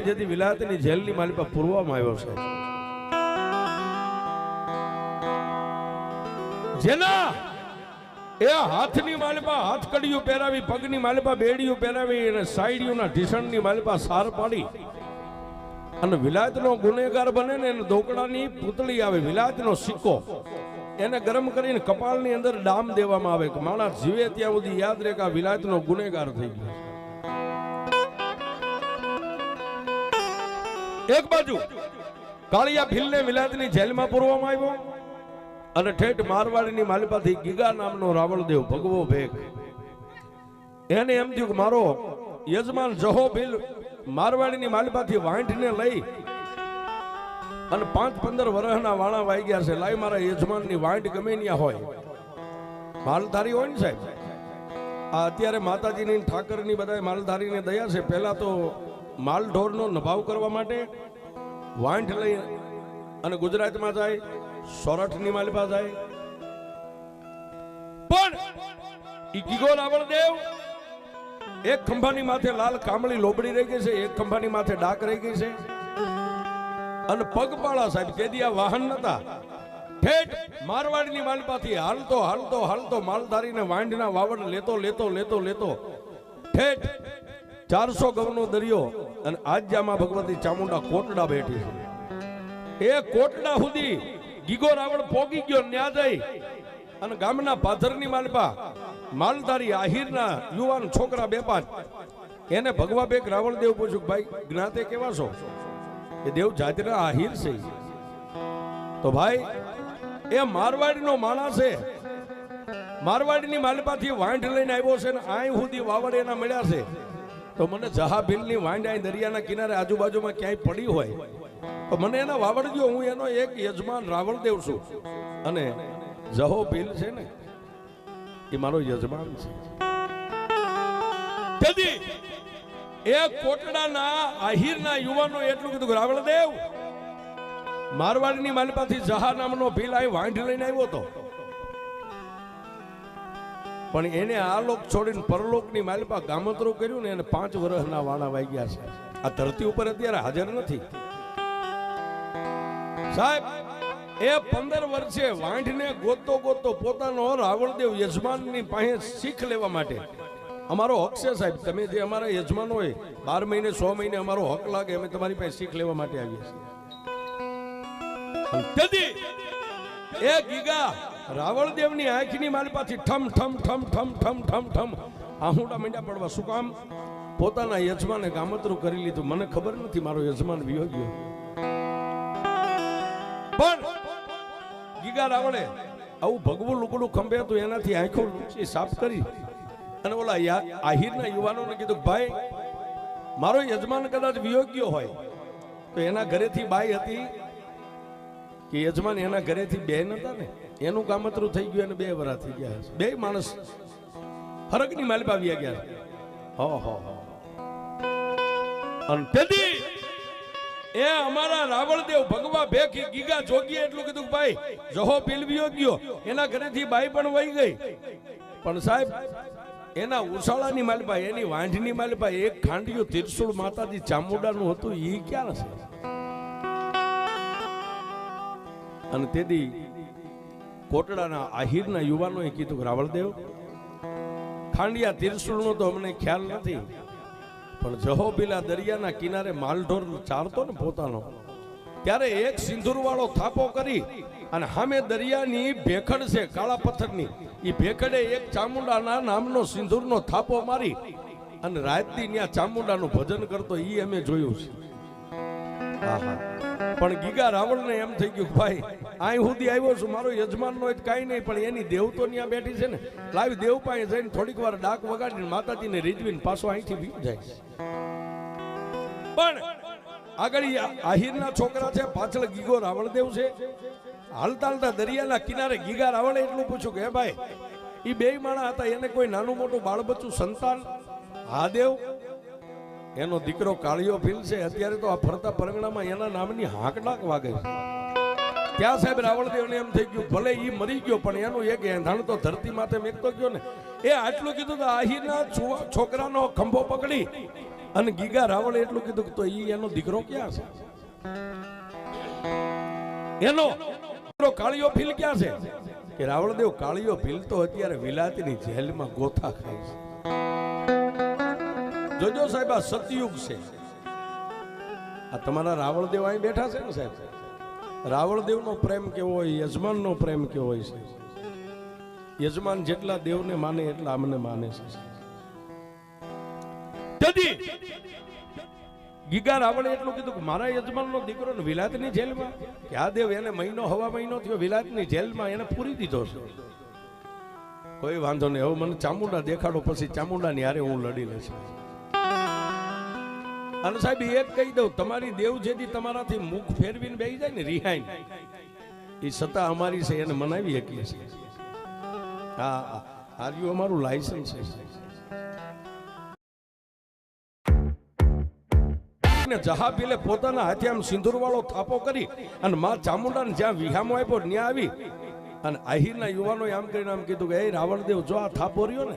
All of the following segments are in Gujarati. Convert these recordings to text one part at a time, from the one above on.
જેથી વિલાયતની જેલની માલિકા પૂરવામાં આવ્યો છે. જેના એ હાથની માલિપા હાથ કડીયું પહેરાવી, પગની માલિપા બેડીયું પહેરાવી અને સાઈડીઓના ઢીસણની માલિપા સાર પાડી. અને વિલાયતનો ગુનેગાર બને ને એને ધોકડાની પૂતળી આવે વિલાયતનો સિક્કો. એને ગરમ કરીને કપાળની અંદર ડામ દેવામાં આવે કે માણસ જીવે ત્યાં સુધી યાદ રહે કે આ વિલાયતનો ગુનેગાર થઈ ગયો એક બાજુ, કાળિયા ભીલને વિલાયતની જેલમાં પૂરવામાં આવ્યો અને ઠેઠ મારવાડીની માલિપાથી ગીગા નામનો રાવળદેવ ભગવો ભેગ. એને એમ થયું કે મારો યજમાન જહો ભીલ મારવાડીની માલિપાથી વાંઢને લઈ અને પાંચ પંદર વર્ષના વાણા વાઈ ગયા છે. લાઈ મારા યજમાનની વાંઢ ગમે ત્યાં હોય. માલધારી હોય ને સાહેબ? આ અત્યારે માતાજીની ઠાકર ઠાકરની બધા માલધારીને દયા છે. પહેલા તો માલ ઢોરનો નભાવ કરવા માટે વાંઠ લઈ અને ગુજરાતમાં જાય, સોરઠની માલિપા જાય. પણ ઈ ગીગો રાવણદેવ એક ખંભાની માથે લાલ કામળી લોબડી રહી ગઈ છે, એક ખંભાની માથે ડાક રહી ગઈ છે. અને પગપાળા સાહેબ કેદી આ વાહન નતા. ઠેઠ મારવાડીની માલપાથી હાલતો હાલતો હાલતો માલધારીને વાંઢના વાવડ લેતો લેતો લેતો લેતો. ઠેઠ ચારસો ગવનો દરિયો અને આજ્યામાં ભગવતી ચામુંડા કોટડા બેઠી છે. એ કોટડા સુધી ગીગો રાવણ પોગી ગયો, ન્યા જઈ. અને ગામના પાથરની માલપા, માલધારી આહિરના યુવાન છોકરા બે પાંચ એને ભગવા બેગ રાવણ દેવ પૂછ્યું, ભાઈ, જ્ઞાતે કેવા છો? એ દેવ જાતિના આહિર છે. તો ભાઈ, એ મારવાડીનો માણસ છે. મારવાડીની માલપાથી વાંઢ લઈને આવ્યો છે ને આય સુધી વાવડ એના મળ્યા છે. તો મને જહા ભીલની વાંઢ અહીં દરિયાના કિનારે આજુબાજુમાં ક્યાંય પડી હોય, તો મને એના વાવડજો, હું એનો એક યજમાન રાવણદેવ છું. અને જહો ભીલ છે ને, એ મારો યજમાન છે. એ કોટડાના આહિરના યુવાનો એટલું કીધું રાવણદેવ મારવાડીની માલપાથી જહા નામનો ભીલ અહીં વાંઢ લઈને આવ્યો હતો પણ એને આ લોક છોડીને પરલોકની માલિપા ગામતરું કર્યું ને એને પાંચ વર્ષના વાણા વાગ્યા છે. આ ધરતી ઉપર અત્યારે હાજર નથી. સાહેબ, એ પંદર વર્ષે વાંઢને ગોતતો ગોતતો પોતાનો રાવણદેવ યજમાનની પાસે શીખ લેવા માટે. અમારો હક છે સાહેબ, તમે જે અમારા યજમાન હોય, બાર મહિને, સો મહિને અમારો હક લાગે, અમે તમારી પાસે શીખ લેવા માટે આવીએ છીએ. એ ગીગા રાવણદેવની આંખની પાછી ઠમ ઠમ ઠમ ઠમ ઠમ ઠમ ઠમ. આહુડા મીંડા પડવા. શું કામ? પોતાના યજમાને ગામતરું કરી લીધું. મને ખબર નથી મારો યજમાન વિયો પણ ગીગા રાવણે આવું ભગવું લુકડું ખંભે હતું, એનાથી આંખો લૂંચી સાફ કરી. અને ઓલા આહિરના યુવાનોને કીધું, ભાઈ, મારો યજમાન કદાચ વિયોગ્ય હોય, તો એના ઘરેથી બાઈ હતી કે યજમાન એના ઘરેથી બે નતા ને? એનું કામતરું થઈ ગયું અને બે વરા થઈ ગયા બે માણસ હરકની માલિપા આવી ગયા હો હો હો. અંતેદી એ અમારા રાવણદેવ ભગવા ભેખી ગીગા જોગીએ એટલું કીધું ભાઈ, જહો પીલવ્યો ગયો. એના ઘરેથી બાઈ પણ વહી ગઈ. પણ સાહેબ, એના ઉસાળાની માલિપા એની વાંઢની માલિપા એક ખાંડિયું તિરસુળ માતાજી ચામુંડાનું હતું એ ક્યાં છે અને તેથી કોટડાના આહિરના યુવાનોએ કીધું કે રાવળદેવ, ખાંડિયા તિરસુલનો તો અમને ખ્યાલ નથી, પણ જહોબીલા દરિયાના કિનારે માલઢોર ચારતો ને પોતાનો ત્યારે એક સિંદૂરવાળો થાપો કરી અને સામે દરિયાની ભેખડ છે, કાળા પથ્થરની એ ભેખડે એક ચામુંડાના નામનો સિંદૂરનો થાપો મારી અને રાતથી ત્યાં ચામુંડાનું ભજન કરતો એ અમે જોયું છે. પણ ગીગા રાવણને એમ થઈ ગયું ભાઈ અહીં સુધી આવ્યો છું, મારો યજમાન નો કાંઈ નહીં, પણ એની દેવ તો ત્યાં બેઠી છે ને. લાવી દેવ પાસે જઈને થોડીક વાર ડાક વગાડીને માતાજીને રીઝવીને પાછો અહીંથી વી જાય પણ આગળ આહિરના છોકરા છે, પાછળ ગીગો રાવણદેવ છે. હાલતા હાલતા દરિયાના કિનારે ગીગા રાવણે એટલું પૂછ્યું કે ભાઈ એ બે માણા હતા, એને કોઈ નાનું મોટું બાળબચ્ચું સંતાન હા દેવ એનો દીકરો કાળિયો ભીલ છે અત્યારે તો આ ફરતા પરગણામાં એના નામની હાંકડાક વાગે છે. ત્યાં સાહેબ રાવણદેવને એમ થઈ ગયું, ભલે એ મરી ગયો, પણ એનું એક એંધાણ તો ધરતી માથે મેકતો ગયો ને. એ આટલું કીધું તો આહીના છોકરાનો ખંભો પકડી. અને ગીગા રાવળે એટલું કીધું તો એ એનો દીકરો ક્યાં છે? એનો દીકરો કાળિયો ભીલ ક્યાં છે? કે રાવળદેવ કાળિયો ભીલ તો અત્યારે વિલાતીની જેલમાં ગોથા ખાય છે. જોજો સાહેબ, આ સતયુગ છે. આ તમારા રાવળદેવ અહીં બેઠા છે ને સાહેબ? રાવળદેવનો પ્રેમ કેવો હોય, યજમાનનો પ્રેમ કેવો હોય છે? યજમાન જેટલા દેવને માને એટલા અમને માને છે. ગીગા રાવણે એટલું કીધું કે મારા યજમાનનો દીકરો વિલાતની જેલમાં? કે આ દેવ એને મહિનો, હવા મહિનો થયો વિલાતની જેલમાં એને પૂરી દીધો છે. કોઈ વાંધો નહીં. હવે મને ચામુંડા દેખાડો, પછી ચામુંડાની હારે હું લડી લઈશ. અને સાહેબ એક કહી દઉં, તમારી દેવ જેથી તમારાથી મુખ ફેરવીને બેસી જાય ને રિહાઈન, એ સત્તા અમારી છે, એને મનાવી શકીએ છીએ. હા આર્યુ અમારું લાયસન્સ છે. ને જહાબીલે પોતાના હાથે આમ સિંદૂરવાળો થાપો કરી અને માં ચામુંડાને જ્યાં વિહામો આપ્યો ત્યાં આવી. અને આહિરના યુવાનોએ આમ કરીને આમ કીધું કે, એ રાવણદેવ, જો આ થાપો રહ્યો ને,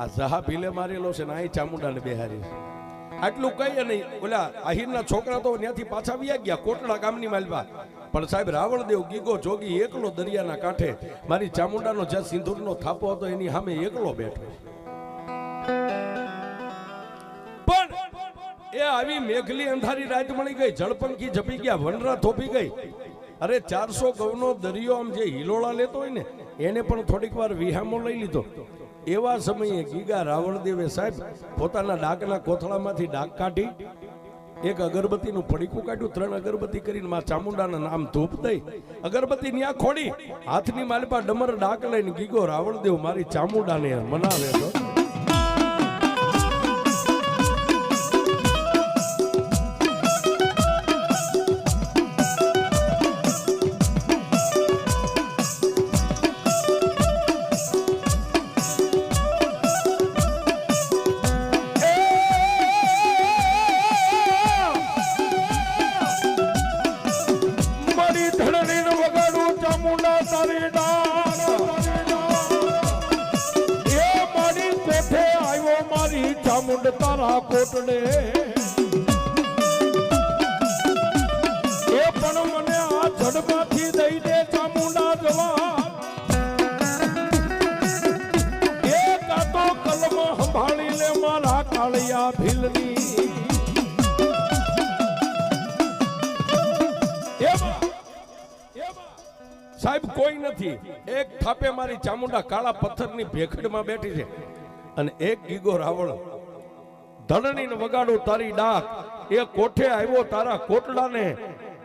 આ જહાબીલે મારેલો છે ને અહીં ચામુંડાને બેહારી છે. આટલું કઈ નહીં. ઓલા આહિરના છોકરા તો ત્યાંથી પાછા વ્યા ગયા, કોટડા ગામની માલવા. પણ સાહેબ, રાવણદેવ ગીગો જોગી એકલો દરિયાના કાંઠે. મારી ચામુંડાનો જ્યાં સિંદૂરનો થાપો હતો, એની સામે એકલો બેઠો. પણ એ આવી મેઘલી અંધારી રાત મળી ગઈ. જળપંખી જપી ગયા, વનરા થોપી ગઈ. અરે, ચારસો ગવનો દરિયો આમ જે હિલોળા લેતો હોય ને, એને પણ થોડીક વાર વિહામો લઈ લીધો. એવા સમયે ગીગા રાવણદેવે સાહેબ પોતાના ડાકના કોથળામાંથી ડાક કાઢી, એક અગરબત્તીનું પડીકું કાઢ્યું, ત્રણ અગરબત્તી કરીને માં ચામુંડાના નામ ધૂપ દઈ, અગરબત્તી ન્યા ખોડી, હાથની માલપા ડમર ડાક લઈને ગીગો રાવણદેવ મારી ચામુંડાને મનાવે તો આવ્યો મારી ચામુંડ તારા કોટડે. એ પણ મને આ જડમાંથી દઈ દે ચામુંડા જવા. એ કાતો કલમ સંભાળી લે મારા કાળિયા ભીલની સાહેબ, કોઈ નથી. એક થાપે મારી ચામુંડા કાળા પથ્થરની ભેખડમાં બેઠી છે અને એક ગીગો રાવણ ધરણીને વગાડો તારી ડાક. એ કોઠે આવ્યો તારા કોટડાને.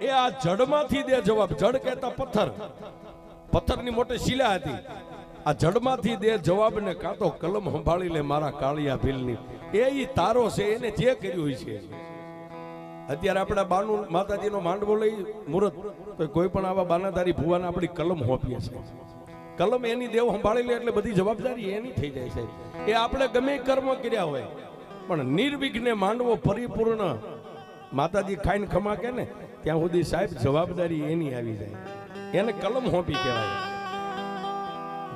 એ આ જડમાંથી દે જવાબ. જડ કહેતા પથ્થર. પથ્થરની મોટી શિલા હતી. આ જડમાંથી દે જવાબ ને કાં તો કલમ સંભાળી લે મારા કાળિયા ભીલની. એ તારો છે, એને જે કર્યું છે. અત્યારે આપણા બાનું માતાજીનો માંડવો લઈ મુહૂર્ત તો કોઈ પણ આવા બાનાધારી ભુવાને આપણી કલમ હોપીએ છે. કલમ એની દેવ સંભાળી લે એટલે બધી જવાબદારી એની થઈ જાય છે. એ આપણે ગમે કર્મ કર્યા હોય, પણ નિર્વિઘ્ને માંડવો પરિપૂર્ણ માતાજી ખાઈને ખમા કે ને, ત્યાં સુધી સાહેબ જવાબદારી એની આવી જાય. એને કલમ હોપી કહેવાય.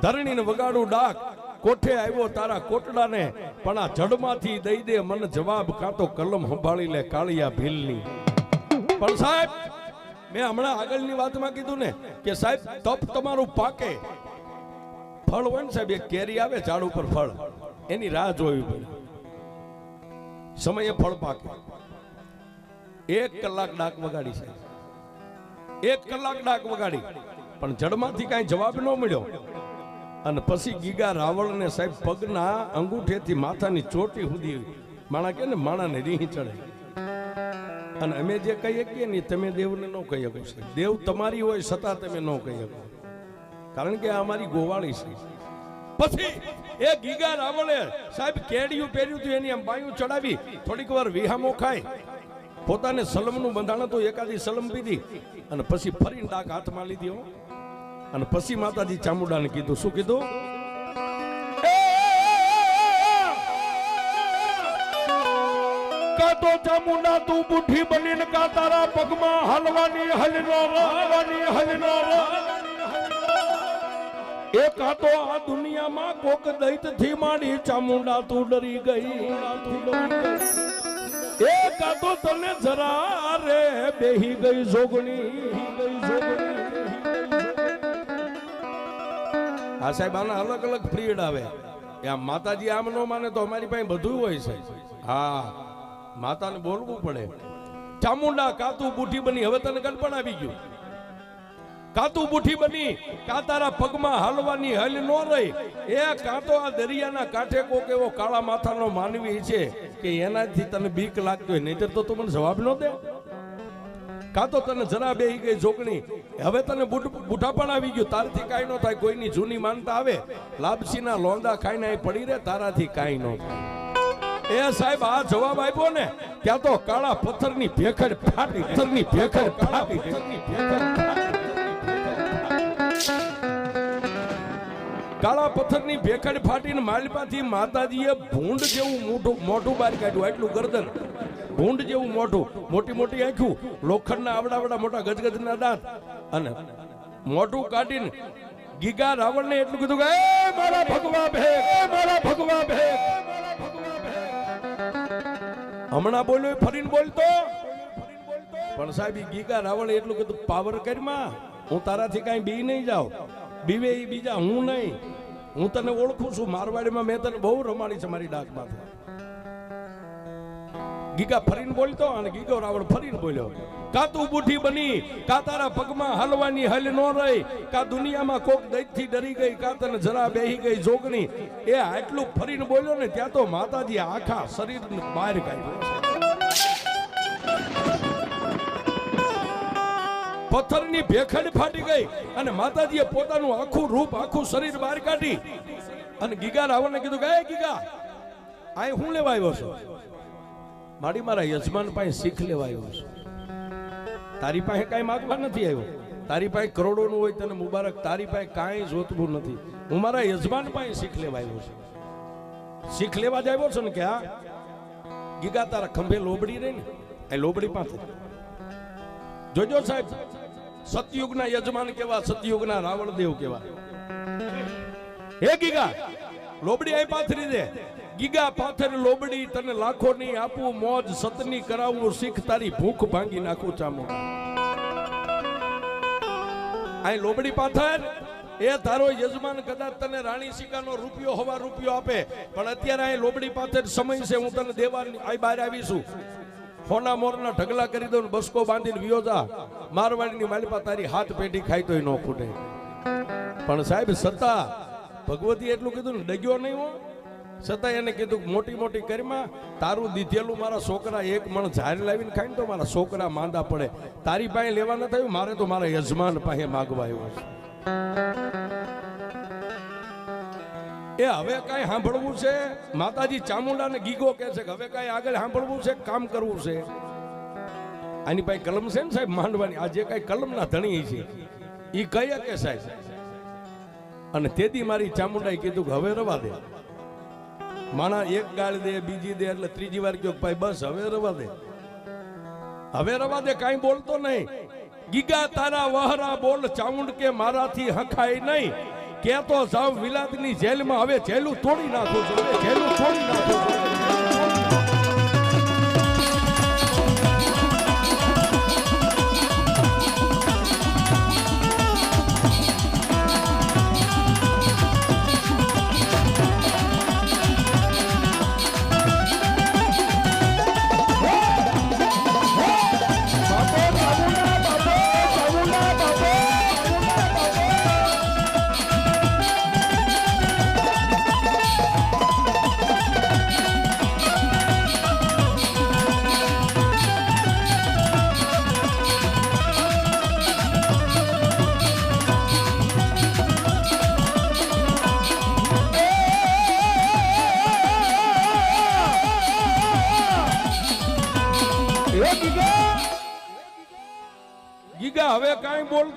ધરણીને વગાડું ડાક કોઠે આવ્યો તારા કોટડાને? પણ આ જડમાંથી દઈ દે, મને જવાબ કાં તો કલમ સંભાળી લે કાળિયા ભીલની. પણ સાહેબ, મેં હમણાં આગળની વાતમાં કીધું ને કે સાહેબ, તપ તમારું પાકે. ફળ હોય ને સાહેબ, એક કેરી આવે ઝાડ ઉપર ફળ. એની રાહ જોવી પડે. સમયે ફળ પાકે. એક કલાક ડાક વગાડી છે એક કલાક ડાક વગાડી. પણ જડમાંથી કાંઈ જવાબ ન મળ્યો. અને પછી ગીગા રાવણને સાહેબ પગના અંગૂઠેથી માથાની ચોટી સુધી માણા કે ને માણાને રીહી ચડે. અને અમે જે કહીએ કે ને તમે દેવને ન કહી શકો સાહેબ. દેવ તમારી હોય છતાં તમે ન કહી શકો. કારણ કે અમારી ગોવાળી છે. પછી એ ગીગા રાવણે સાહેબ કેડિયું પહેર્યું હતું, એની આમ બાયું ચડાવી, થોડીક વાર વિહામો ખાય. પોતાને સલમનું બંધાણ હતું, એકાદી સલમ પીધી. અને પછી ફરીને ડાક હાથમાં લીધી હો. અને પછી માતાજી ચામુંડાને કીધું, શું કીધું? કાતો ચામુંડા તું બુઠી બનીને કા તારા પગમાં હલવાની, હલનો હલવાની, હલનો એ કાતો આ દુનિયામાં કોક દૈતથી માંડી ચામુંડા તું ડરી ગઈ. એ કા તો તને જરા રે બેહી ગઈ જોગણી. ગઈ આ સાહેબ, આના અલગ અલગ પીરિયડ આવે. આમ માતાજી આમ ન માને તો અમારી પાસે બધું હોય છે. હા, માતાને બોલવું પડે. ચામુંડા કાતું બુઠી બની. હવે તને ગણપણ આવી ગયું. કાતું બુઠી બની, કાતારા પગમાં હાલવાની હલ ન રહી. એ કાંતો આ દરિયાના કાંઠે કોક એવો કાળા માથાનો માનવી છે કે એનાથી તને બીક લાગતી હોય. નહીતર તો તું મને જવાબ ન દે. કાં તો તને જરા બેહી ગઈ જોગણી. હવે તને બુઢાપણ આવી ગયું. તારથી કાંઈ ન થાય. કોઈની જૂની માનતા આવે. લાપસીના લોંદા ખાઈને અહીં પડી રહે. તારાથી કાંઈ ન થાય. એ સાહેબ, આ જવાબ આપ્યો ને, ત્યાં તો કાળા પથ્થરની ભેખડ ફાટી, પથ્થરની ભેખડ ફાટી. પથ્થરની ભેખડ કાળા પથ્થરની ભેખડ ફાટીને માલપાથી માતાજીએ ભૂંડ જેવું મોઢું મોઢું બહાર કાઢ્યું. એટલું ગરદન. ભૂંડ જેવું મોઢું, મોટી મોટી આંખ્યું લોખંડના આવડા મોટા ગજગજના દાંત. અને મોઢું કાઢીને ગીગા રાવણને એટલું કીધું કે, "એ મારા ભગવા ભેગ, એ મારા ભગવા ભેગ. મારા ભગવા ભેગ." હમણાં બોલ્યો ફરીને બોલતો. પણ સાહેબ ગીગા રાવણ એટલું કીધું, પાવર કરમાં હું તારાથી કાંઈ બી નહીં જાઉં. બીવે એ બીજા, હું નહીં. હું તને ઓળખું છું, મારવાડીમાં મેં તને બહુ રમાડી છે મારી ડાકમાંથી. ગીગા ફરીને બોલતો અને ગીગો રાવણ ફરીને બોલ્યો કા તું બુઢી બની, કા તારા પગમાં હલવાની હલ ન રહી, કા દુનિયામાં કોક દૈતથી ડરી ગઈ, કા તને જરા બેહી ગઈ જોગણી. એ આટલું ફરીને બોલ્યો ને ત્યાં તો માતાજી આખા શરીર બહાર કાઢ્યું પથ્થરની ભેખડ ફાટી ગઈ અને માતાજીએ પોતાનું આખું રૂપ, આખું શરીર બહાર કાઢી. અને ગીગા રાવણને કીધું "એ ગીગા, આ હું લેવા આવ્યો છું? મારી મારા યજમાન પાસે શીખ લેવા આવ્યો તારી પાસે કાંઈ માગવા નથી આવ્યો. તારી પાસે કરોડોનું હોય તને મુબારક, તારી પાસે કાંઈ જોતવું નથી. હું મારા યજમાન પાસે શીખ લેવા આવ્યો છું. શીખ લેવા જ આવ્યો છું ને કે હા ગીગા તારા ખંભે લોબડી રહી ને એ લોબડી પાસે. જોજો સાહેબ, સતયુગના યજમાન કેવા, સતયુગના રાવણદેવ કેવા. હે ગીગા, લોબડી અહીં પાથરી દે. ગીગા પાથર લોબડી તને લાખો ની આપું મોજ, સતની કરાવું, શીખ તારી ભૂખ ભાંગી નાખું ચામો અહીં લોબડી પાથર, એ તારો યજમાન કદાચ તને રાણી સિકાનો રૂપિયો, હવા રૂપિયો આપે. પણ અત્યારે અહીં લોબડી પાથર સમય છે, હું તને દેવા આ બહાર આવીશું. હોના મોરના ઢગલા કરી દઉં બસકો બાંધીને વિયોજા મારવાડીની માલિપા તારી હાથ પેઢી ખાઈ તોય ન ખૂટે. પણ સાહેબ સત્તા ભગવતી એટલું કીધું ને, ડગ્યો નહીં હો. છતાં એને કીધું, મોટી મોટી કરીમાં તારું દીધેલું મારા છોકરા એક મણ ઝાર લાવીને ખાય ને તો મારા છોકરા માંદા પડે. તારી પાસે લેવા ન થયું, મારે તો મારા યજમાન પાસે માગવા આવ્યો છે. એ હવે કાંઈ સાંભળવું છે? માતાજી ચામુંડાને ગીગો કહે છે કે હવે કાંઈ આગળ સાંભળવું છે કામ કરવું છે? આની પાસે કલમ છે ને સાહેબ માંડવાની? આ જે કાંઈ કલમના ધણી છે એ કહીએ કે સાહેબ, અને તેથી મારી ચામુંડાએ કીધું કે હવે રવા દે. માણા એક ગાળ દે, બીજી દે એટલે ત્રીજી વાર કયો ભાઈ બસ, હવે રવા દે. હવે રવા દે, કાંઈ બોલતો નહીં. ગીગા, તારા વહરા બોલ ચાઉંડ કે મારાથી હખાય નહીં. કે તો સાવ વિલાદની જેલમાં, હવે જેલું તોડી નાખું છું, હવે જેલું તોડી નાખું છું.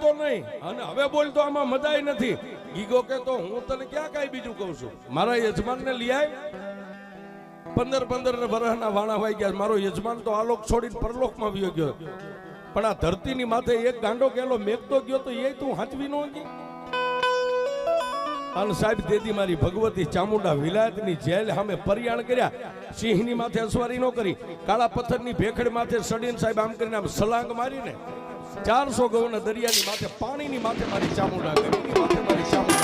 બોલતો નહીં. અને હવે બોલતો આમાં મજાય નથી. ગીગો કે તો હું તને ક્યાં કાંઈ બીજું કહું છું? મારા યજમાનને લઈ આય. પંદર પંદર ને વરહના વાણા વાઈ ગયા. મારો યજમાન તો આલોક છોડીને પરલોકમાં વ્યો ગયો. પણ આ ધરતીની માથે એક ગાંડો કેલો મેઘતો ગયો તો એ તું હાચવી નો ગઈ અને સાહેબ તેથી મારી ભગવતી ચામુંડા વિલાયતની જેલ સામે પરિયાણ કર્યા. સિંહની માથે અસવારી ન કરી. કાળા પથ્થરની ભેખડ માથે સડીને સાહેબ આમ કરીને આમ સલાંગ મારીને ચારસો ગૌના દરિયાની માથે પાણીની માથે મારી ચામુંડા ગરીની માથે મારી ચામુંડા.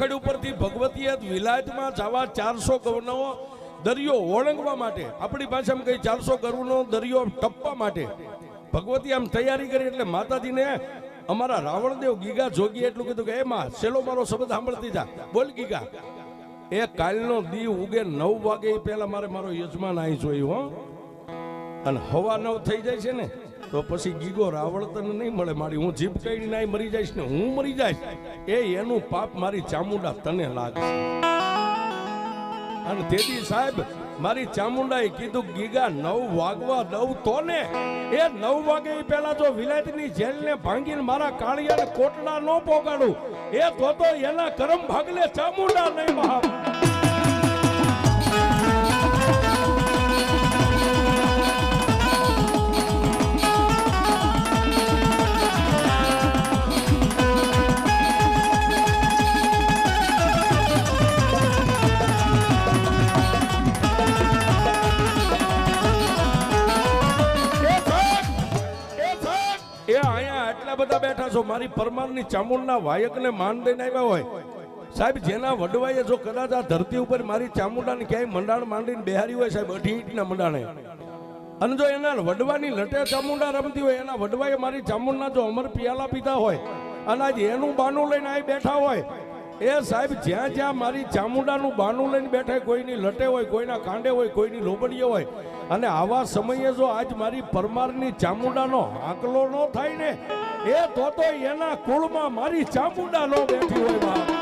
પથ્થરની ઉપરથી ભગવતીએ વિલાયતમાં જવા ચારસો ગૌનો દરિયો ઓળંગવા માટે. આપણી ભાષામાં કઈ ચારસો ગરુનો દરિયો ટપવા માટે. ભગવતી આમ તૈયારી કરી એટલે માતાજીને અમારા રાવણદેવ ગીગા જોગી એટલું કીધું કે એમાં છેલ્લો મારો શબ્દ સાંભળતી જા. બોલ ગીગા. એ કાલનો દી ઉગે નવ વાગે પહેલા મારે મારો યજમાન અહીં જોયું, હો. અને હવા નવ થઈ જાય છે ને તો પછી ગીગો રાવળ તને નહીં મળે મારી. હું જીભ કઈ ના મરી જઈશ ને હું મરી જઈશ. એ એનું પાપ મારી ચામુંડા તને લાગે અને તેથી સાહેબ, મારી ચામુંડાએ કીધું, ગીગા, નવ વાગવા દઉં તો ને એ નવ વાગે પેલા પહેલા જો વિલાયતની જેલને ભાંગીને મારા કાળિયાને કોટડા ન પોગાડું, એ તો તો એના કરમ ભાગલે ચામુંડા નહીં મહા બધા બેઠા છો, મારી પરમારની ચામુંડના વાયકને માન દઈને આવ્યા હોય. સાહેબ, જેના વડવાઈએ જો કદાચ આ ધરતી ઉપર મારી ચામુંડાને ક્યાંય મંડાણ માંડીને બેહારી હોય, સાહેબ, અઢી ઇંટના મંડાણે. અને જો એના વડવાની લટે ચામુંડા રમતી હોય, એના વડવાએ મારી ચામુંડના જો અમર પિયાલા પીધા હોય, અને આજ એનું બાનું લઈને અહીં બેઠા હોય, એ સાહેબ, જ્યાં જ્યાં મારી ચામુંડાનું બાનું લઈને બેઠા કોઈની લટે હોય, કોઈના કાંડે હોય, કોઈની લોબડીએ હોય, અને આવા સમયે જો આજ મારી પરમારની ચામુંડાનો આંકલો ન થાય ને એ તો એના કુળમાં મારી ચામુંડા નો બેઠી હોય